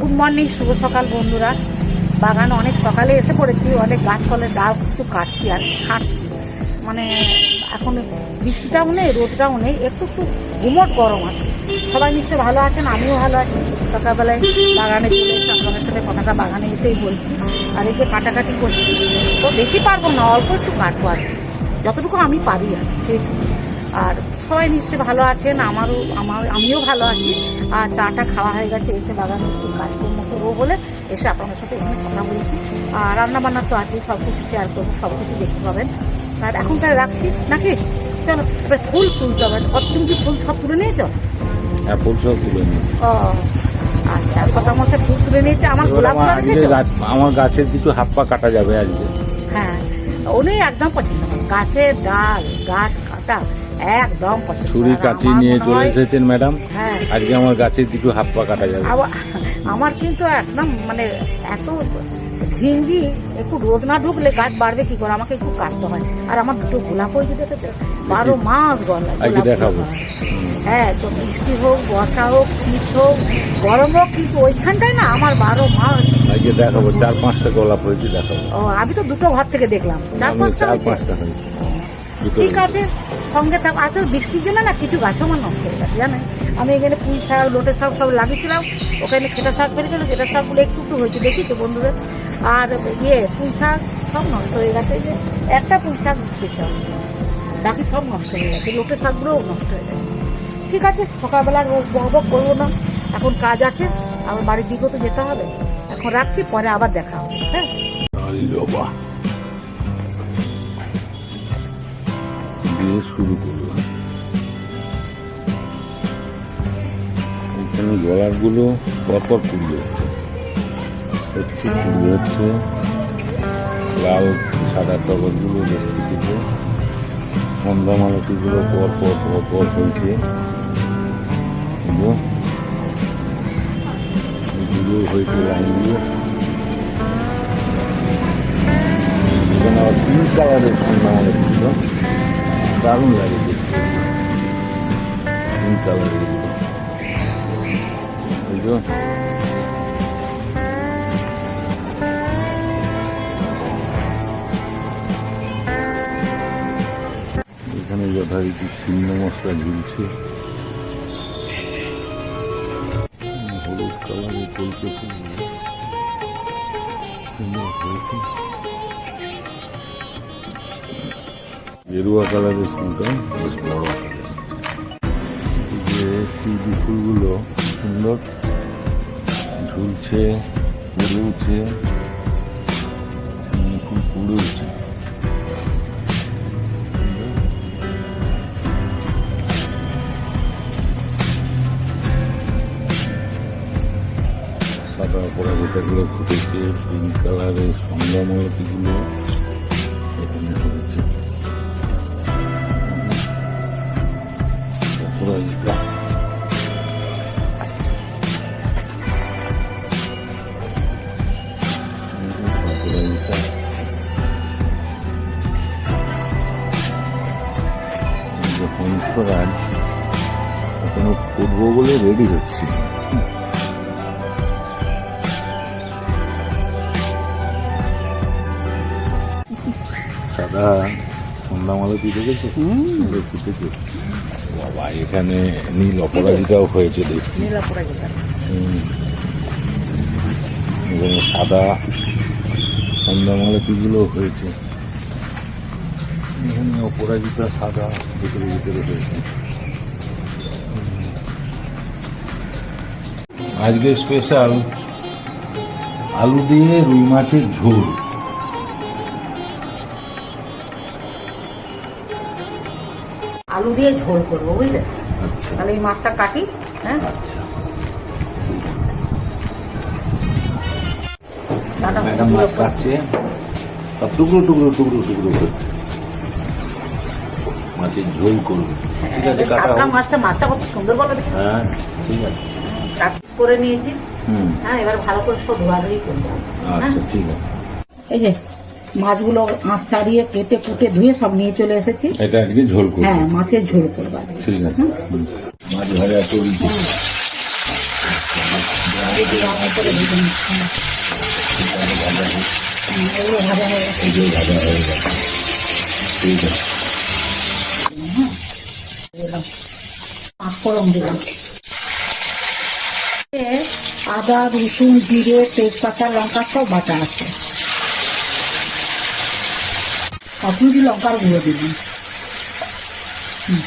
Good morning শুভ সকাল বন্ধুরা। বাগান অনেক সকালে এসে পড়েছি অনেক গাছপালের ডাল কিছু কাটছি আর ছাঁটছি মানে এখন বৃষ্টিটাও নেই রোদটাও নেই একটু একটু গুমট গরম আছে। সবাই নিশ্চয়ই ভালো আছেন আমিও ভালো আছি। সকালবেলায় বাগানে চলে আপনাদের সাথে কথাটা বাগানে এসেই বলছি। আর এই যে কাটাকাটি করছি তো বেশি পারব না অল্প একটু কাটবো আর যতটুকু আমি পারি আর কি, সেইটুকু আর সবাই নিশ্চয়ই ভালো আছেন আমারও আমার আমিও ভালো আছি। আর চাটা খাওয়া হয়ে গেছে এসে বাগানে একটু কাজকর্ম করব বলে এসে আপনাদের সাথে এখানে কথা বলছি। আর রান্না বান্না তো আছে সব কিছু শেয়ার করব সব কিছু দেখতে পাবেন। আর এখন তাই রাখছি নাকি? চলো এবার ফুল তুলতে হবে তুমি কি ফুল সব তুলে নিয়েছো? হ্যাঁ ফুল সব তুলে ও আচ্ছা কথা মশাই ফুল তুলে নিয়েছে? আমার গোলাপ আমার গাছের কিছু হাত পা কাটা যাবে আজকে। হ্যাঁ উনি একদম পছন্দ। গাছের ডাল গাছ কাটা একদম ছুরি আমার নিয়ে চলে এসেছেন ম্যাডাম। হ্যাঁ। আজকে আমার গাছের কিছু হাত পা কাটা যাবে। আমার কিন্তু একদম মানে এত ঘিঞ্জি একটু রোদ না ঢুকলে গাছ বাড়বে কি করে? আমাকে একটু কাটতে হয়। আর আমার দুটো গোলাপ হয়েছে দেখেছ? বারো মাস গলা দেখাবো। হ্যাঁ। তো বৃষ্টি হোক বর্ষা হোক শীত হোক গরম হোক কিন্তু ওইখানটায় না আমার বারো মাস আজকে দেখাবো চার পাঁচটা গোলাপ হয়েছে দেখাবো। ও আমি তো দুটো ঘর থেকে দেখলাম। চার পাঁচটা চার পাঁচটা ঠিক আছে সঙ্গে থাক। আসলে বৃষ্টির জন্য না কিছু গাছও আমার নষ্ট হয়ে গেছে জানেন? আমি এখানে পুঁই শাক লোটে শাক সব লাগিয়েছিলাম। ওখানে খেটা শাক বেরিয়েছিল খেটা শাকগুলো একটু একটু হয়েছে দেখি তো বন্ধুদের। আর ইয়ে পুঁই শাক সব নষ্ট হয়ে গেছে যে একটা পুঁই শাক আছে। বাকি সব নষ্ট হয়ে গেছে লোটে শাকগুলোও নষ্ট হয়ে গেছে। ঠিক আছে সকালবেলা বক করব না। এখন কাজ আছে আমার বাড়ির দিকেও তো যেতে হবে। এখন রাখছি পরে আবার দেখা হবে হ্যাঁ? দিয়ে শুরু করলাম এখানে গলারগুলো পরপর কুড়ি হচ্ছে। হচ্ছে কুড়ি হচ্ছে। লাল, সাদা কাগজগুলো থেকে সন্ধ্যা মালতি গুলো পর পর পর পর হয়েছে এগুলো হয়েছে লাইনগুলো পিঙ্ক কালারের সন্ধ্যা মালতি দারুণ লাগে এখানে যথারীতি ছিন্ন মশলা ঝুলছে। হলুদ কালারের কলকে গেরুয়া কালারের ফুলটা বেশ বড় যে সিডি ফুলগুলো সুন্দর ঝুলছে ফুলে উঠছে উম, ফুল ফুলে সাদা অপরাজিতাগুলো ফুটেছে পিঙ্ক কালারের সন্ধ্যা এই যে হংসরাজ এখনও ফুটবো বলে রেডি হচ্ছে সাদা সন্ধ্যা মালতি দেখেছ সুন্দর ফুটেছে বাবা এখানে নীল অপরাজিতাও হয়েছে দেখছি। নীলা গেছে সাদা সন্ধ্যা মালতিগুলো হয়েছে। এখানে অপরাজিতা সাদা ভিতরে ভিতরে হয়েছে। আজকে স্পেশাল আলু দিয়ে রুই মাছের ঝোল। আলু দিয়ে ঝোল করব বুঝলে? আচ্ছা। তাহলে এই মাছটা কাটি হ্যাঁ? আচ্ছা। ম্যাডাম মাছ কাটছে। সব টুকরো টুকরো টুকরো টুকরো করছে মাছের ঝোল করবে। ঠিক আছে কাটা মাছটা মাছটা কত সুন্দর বলো হ্যাঁ ঠিক আছে। কাট করে নিয়েছি। হ্যাঁ এবার ভালো করে সব ধোয়াধুয়ি করব। হ্যাঁ? আচ্ছা ঠিক আছে। এই যে মাছগুলো মাছ ছাড়িয়ে কেটে কুটে ধুয়ে সব নিয়ে চলে এসেছি। এটা আজকে ঝোল করবে। হ্যাঁ মাছের ঝোল করব ঠিক আছে। মাছ ভাজা চলছে। ঠিক আছে পাঁচফোড়ন দিলাম আদা রসুন জিরে তেজপাতা লঙ্কা সব বাটা আছে। কাশ্মীরি লঙ্কার গুঁড়ো হুম।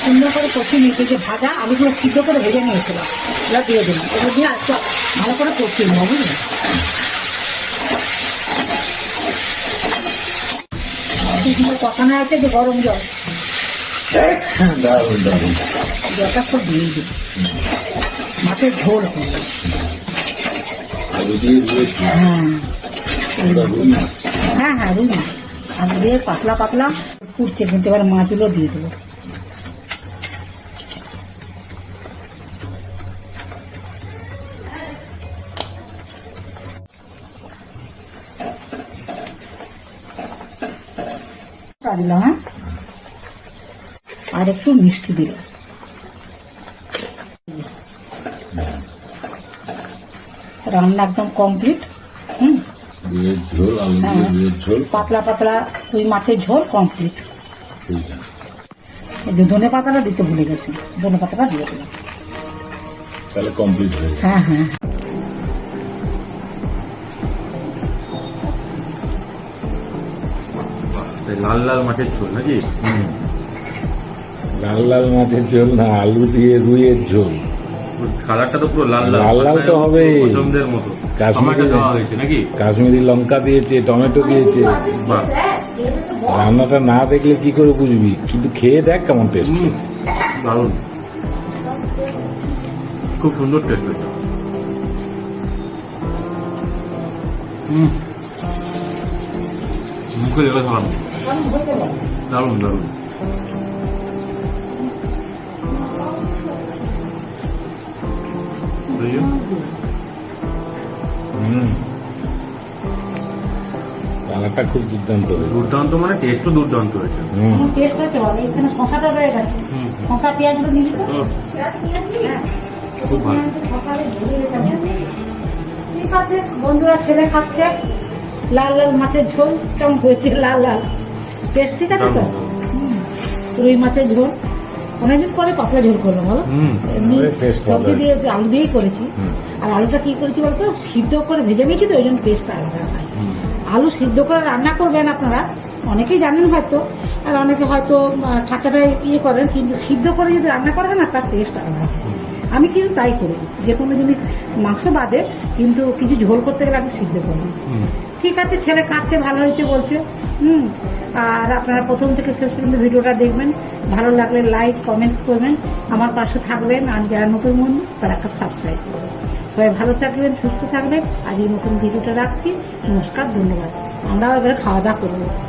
সুন্দর করে কষিয়ে নিয়েছি যে ভাজা আলুগুলো সিদ্ধ করে ভেজে নিয়েছিলাম এগুলো দিয়ে দিলাম এগুলো দিয়ে একটু ভালো করে কষিয়ে নেব বুঝলি এগুলো কষানো আছে যে গরম জল জলটা খুব দিয়ে দিই মাছের ঝোল হ্যাঁ। আমরা রুই মাছ। হ্যাঁ হ্যাঁ রুই মাছ। আলু দিয়ে পাতলা পাতলা ফুটছে কিন্তু এবার মাছগুলো দিয়ে দেবো। দিলাম হ্যাঁ। আর একটু মিষ্টি দিলাম। রান্না একদম কমপ্লিট হুম? হ্যাঁ। পাতলা পাতলা রুই মাছের ঝোল কমপ্লিট যে ধনে পাতাটা দিতে ভুলে গেছি। ধনে পাতাটা দিয়ে দিলাম। তাহলে কমপ্লিট হয়ে হ্যাঁ হ্যাঁ। লাল লাল মাছের ঝোল নাকি? লাল লাল মাছের ঝোল না আলু দিয়ে রুইয়ের ঝোল। কালারটা তো পুরো লাল লাল লাল তো মানে হবেই। পুরো পছন্দের মতো। কাশ্মীরি দেওয়া হয়েছে নাকি? কাশ্মীরি লঙ্কা দিয়েছে টমেটো দিয়েছে। রান্নাটা না দেখলে কি করে বুঝবি? কিন্তু খেয়ে দেখ কেমন টেস্ট দারুণ। খুব সুন্দর টেস্ট হয়েছে। হুম মুখে লেগে মতো। দারুণ দারুণ। যে, হুম। রান্নাটা খুব দুর্দান্ত হয়েছে। দুর্দান্ত মানে টেস্টও দুর্দান্ত হয়েছে। হুম। টেস্ট আছে বলে এখানে শশাটা রয়ে গেছে। শশা পেঁয়াজগুলো নিবি তো তো, হ্যাঁ। খুব ভালো। ঠিক আছে বন্ধুরা ছেলে খাচ্ছে। লাল লাল মাছের ঝোল কেমন হয়েছে? লাল লাল। টেস্ট ঠিক আছে তো? রুই মাছের ঝোল। অনেকদিন পরে পাতলা ঝোল করল বলো? এমনি সবজি দিয়ে আলু দিয়েই করেছি। আর আলুটা কি করেছি বলতো সিদ্ধ করে ভেজে নিয়েছি তো ওই জন্য টেস্টটা আলাদা হয়। আলু সিদ্ধ করে রান্না করবেন আপনারা। অনেকেই জানেন হয়তো আর অনেকে হয়তো আহ, কাঁচাটা ইয়ে করেন কিন্তু সিদ্ধ করে যদি রান্না করবেন না তার টেস্ট আলাদা হয়। আমি কিন্তু তাই করি। যে কোনো জিনিস মাংস বাদে কিন্তু কিছু ঝোল করতে গেলে আগে সিদ্ধ করি। ঠিক আছে ছেলে কাটছে ভালো হয়েছে বলছে। হুম। আর আপনারা প্রথম থেকে শেষ পর্যন্ত ভিডিওটা দেখবেন। ভালো লাগলে লাইক কমেন্টস করবেন। আমার পাশে থাকবেন। আর যারা নতুন বন্ধু, তারা একটা সাবস্ক্রাইব করবেন। সবাই ভালো থাকবেন, সুস্থ থাকবেন। আজ এই নতুন ভিডিওটা রাখছি। নমস্কার, ধন্যবাদ। আমরাও এবারে খাওয়া দাওয়া করব।